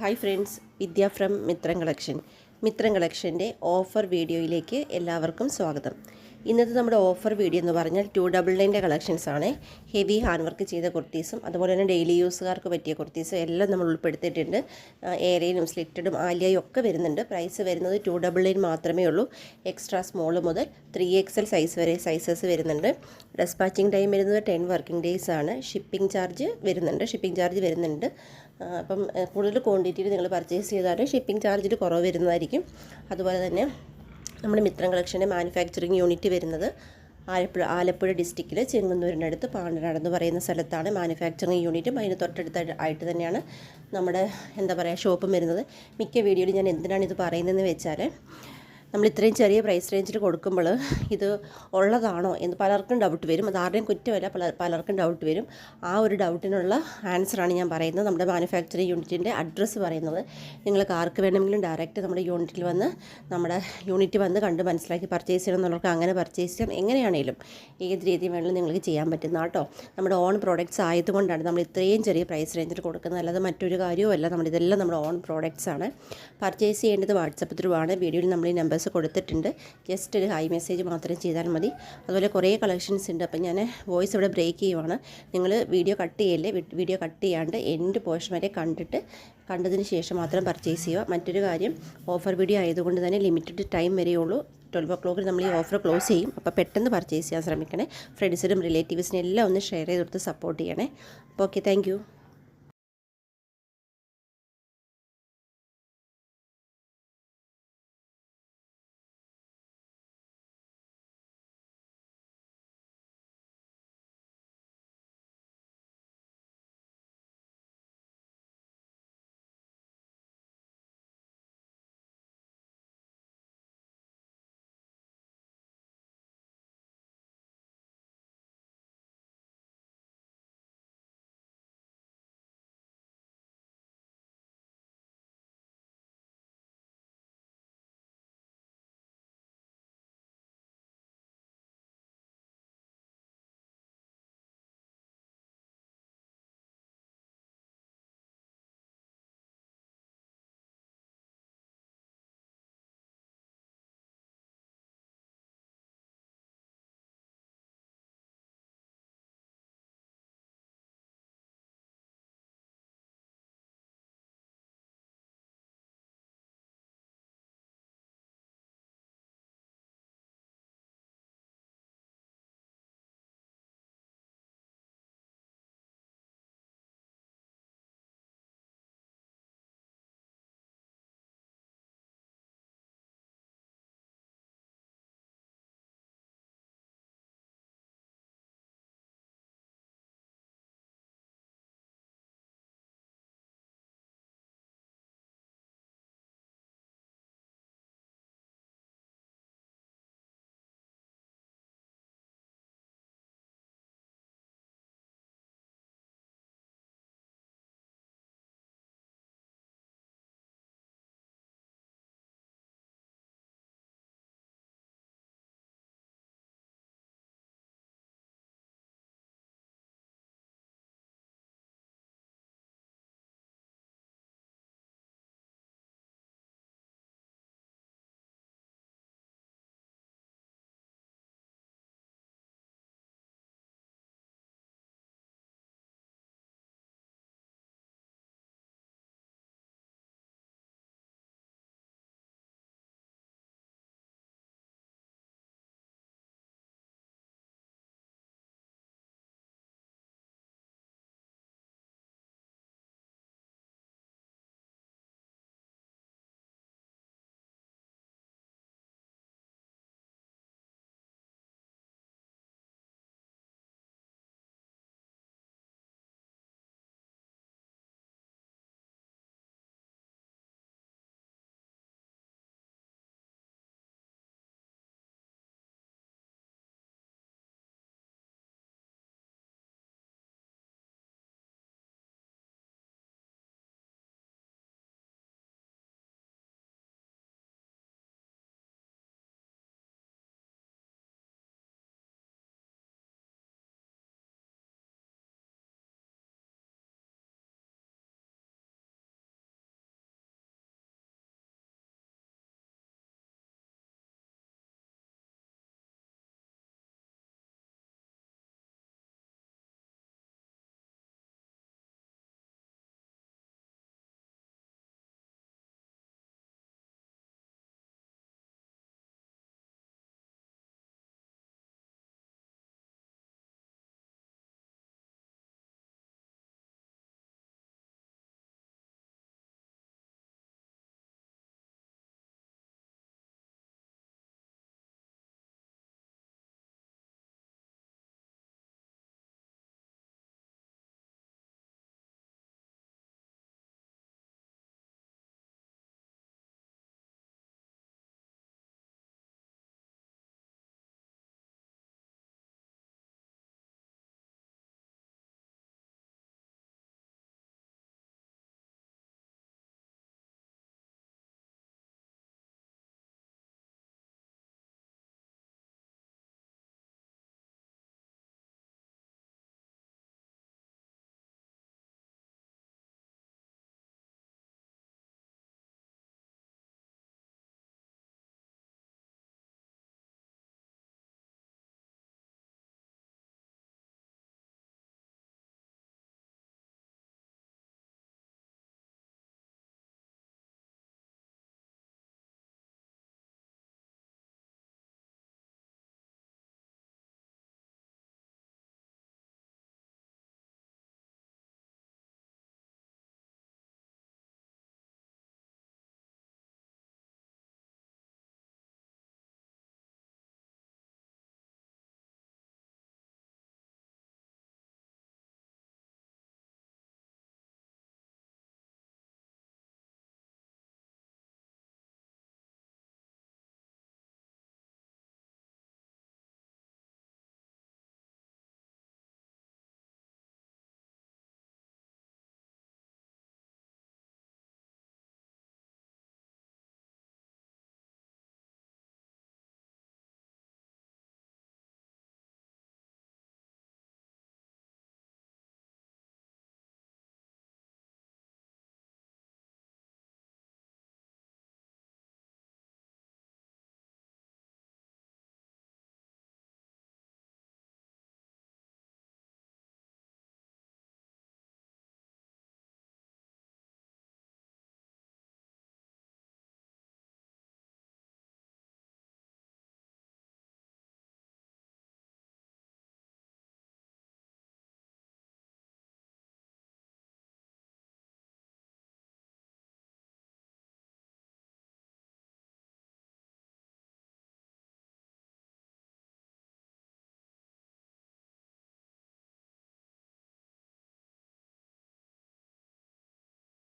Hi friends Vidya from Mithram collection Mithram കളക്ഷന്റെ offer വീഡിയോയിലേക്ക് എല്ലാവർക്കും സ്വാഗതം. ഇന്നത്തെ നമ്മുടെ ഓഫർ വീഡിയോ എന്ന് പറഞ്ഞാൽ ടു ഡബിൾ നയന്റെ കളക്ഷൻസ് ആണ്. ഹെവി ഹാൻഡ് വർക്ക് ചെയ്ത കുർത്തീസും അതുപോലെ തന്നെ ഡെയിലി യൂസുകാർക്ക് പറ്റിയ കുർത്തീസും എല്ലാം നമ്മൾ ഉൾപ്പെടുത്തിയിട്ടുണ്ട്. ഏരയിലും സ്ലിറ്റഡും ആലിയയും ഒക്കെ വരുന്നുണ്ട്. പ്രൈസ് വരുന്നത് ടു ഡബിൾ നയൻ മാത്രമേ ഉള്ളൂ. എക്സ്ട്രാ സ്മോൾ മുതൽ ത്രീ എക്സൽ സൈസ് വരെ സൈസസ് വരുന്നുണ്ട്. ഡെസ്പാച്ചിങ് ടൈം വരുന്നത് ടെൻ വർക്കിംഗ് ഡേയ്സ് ആണ്. ഷിപ്പിംഗ് ചാർജ് വരുന്നുണ്ട്. ഷിപ്പിംഗ് ചാർജ് വരുന്നുണ്ട്. അപ്പം കൂടുതൽ ക്വാണ്ടിറ്റിയിൽ നിങ്ങൾ പർച്ചേസ് ചെയ്താൽ ഷിപ്പിംഗ് ചാർജിൽ കുറവ് വരുന്നതായിരിക്കും. അതുപോലെ തന്നെ നമ്മുടെ മിത്രം കളക്ഷന്റെ മാനുഫാക്ചറിങ് യൂണിറ്റ് വരുന്നത് ആലപ്പുഴ ആലപ്പുഴ ഡിസ്ട്രിക്റ്റിൽ ചെങ്ങന്നൂരിനടുത്ത് പാണ്ടനാട് എന്ന് പറയുന്ന സ്ഥലത്താണ് മാനുഫാക്ചറിങ് യൂണിറ്റും അതിന് തൊട്ടടുത്ത ആയിട്ട് തന്നെയാണ് നമ്മുടെ എന്താ പറയുക ഷോപ്പും വരുന്നത്. മിക്ക വീഡിയോയിൽ ഞാൻ എന്തിനാണ് ഇത് പറയുന്നതെന്ന് വെച്ചാൽ നമ്മൾ ഇത്രയും ചെറിയ പ്രൈസ് റേഞ്ചിൽ കൊടുക്കുമ്പോൾ ഇത് ഉള്ളതാണോ എന്ന് പലർക്കും ഡൗട്ട് വരും. അത് ആരുടെയും കുറ്റമല്ല പല പലർക്കും ഡൗട്ട് വരും. ആ ഒരു ഡൗട്ടിനുള്ള ആൻസറാണ് ഞാൻ പറയുന്നത്. നമ്മുടെ മാനുഫാക്ചറിങ് യൂണിറ്റിന്റെ അഡ്രസ്സ് പറയുന്നത്. നിങ്ങൾക്ക് ആർക്ക് വേണമെങ്കിലും ഡയറക്റ്റ് നമ്മുടെ യൂണിറ്റിൽ വന്ന് നമ്മുടെ യൂണിറ്റ് വന്ന് കണ്ട് മനസ്സിലാക്കി പർച്ചേസ് ചെയ്യണം എന്നുള്ളവർക്ക് അങ്ങനെ പർച്ചേസ് ചെയ്യാം. എങ്ങനെയാണേലും ഏത് രീതിയിൽ വേണമെങ്കിലും നിങ്ങൾക്ക് ചെയ്യാൻ പറ്റുന്ന കേട്ടോ നമ്മുടെ ഓൺ പ്രോഡക്റ്റ്സ് ആയതുകൊണ്ടാണ് നമ്മൾ ഇത്രയും ചെറിയ പ്രൈസ് റേഞ്ചിൽ കൊടുക്കുന്നത്. അല്ലാതെ മറ്റൊരു കാര്യവുമല്ല. നമ്മുടെ ഇതെല്ലാം നമ്മുടെ ഓൺ പ്രോഡക്റ്റ്സ് ആണ്. പർച്ചേസ് ചെയ്യേണ്ടത് വാട്സപ്പ് ത്രൂ ആണ്. വീഡിയോയിൽ നമ്മൾ ഈ നമ്പേഴ്സ് കൊടുത്തിട്ടുണ്ട്. ജസ്റ്റ് ഒരു ഹൈ മെസ്സേജ് മാത്രം ചെയ്താൽ മതി. അതുപോലെ കുറേ കളക്ഷൻസ് ഉണ്ട്. അപ്പം ഞാൻ വോയിസ് ഇവിടെ ബ്രേക്ക് ചെയ്യുവാണ്. നിങ്ങൾ വീഡിയോ കട്ട് ചെയ്യല്ലേ? വീഡിയോ കട്ട് ചെയ്യാണ്ട് എന്റെ പോർഷൻ വരെ കണ്ടിട്ട് കണ്ടതിന് ശേഷം മാത്രം പർച്ചേസ് ചെയ്യുക. മറ്റൊരു കാര്യം ഓഫർ വീഡിയോ ആയതുകൊണ്ട് തന്നെ ലിമിറ്റഡ് ടൈം വരെയുള്ളൂ ട്വൽവ് ഒ ക്ലോക്കിൽ നമ്മൾ ഈ ഓഫർ ക്ലോസ് ചെയ്യും. അപ്പോൾ പെട്ടെന്ന് പർച്ചേസ് ചെയ്യാൻ ശ്രമിക്കണേ. ഫ്രണ്ട്സിനും റിലേറ്റീവ്സിനും എല്ലാം ഒന്ന് ഷെയർ ചെയ്ത് കൊടുത്ത് സപ്പോർട്ട് ചെയ്യണേ. അപ്പോൾ ഓക്കെ താങ്ക്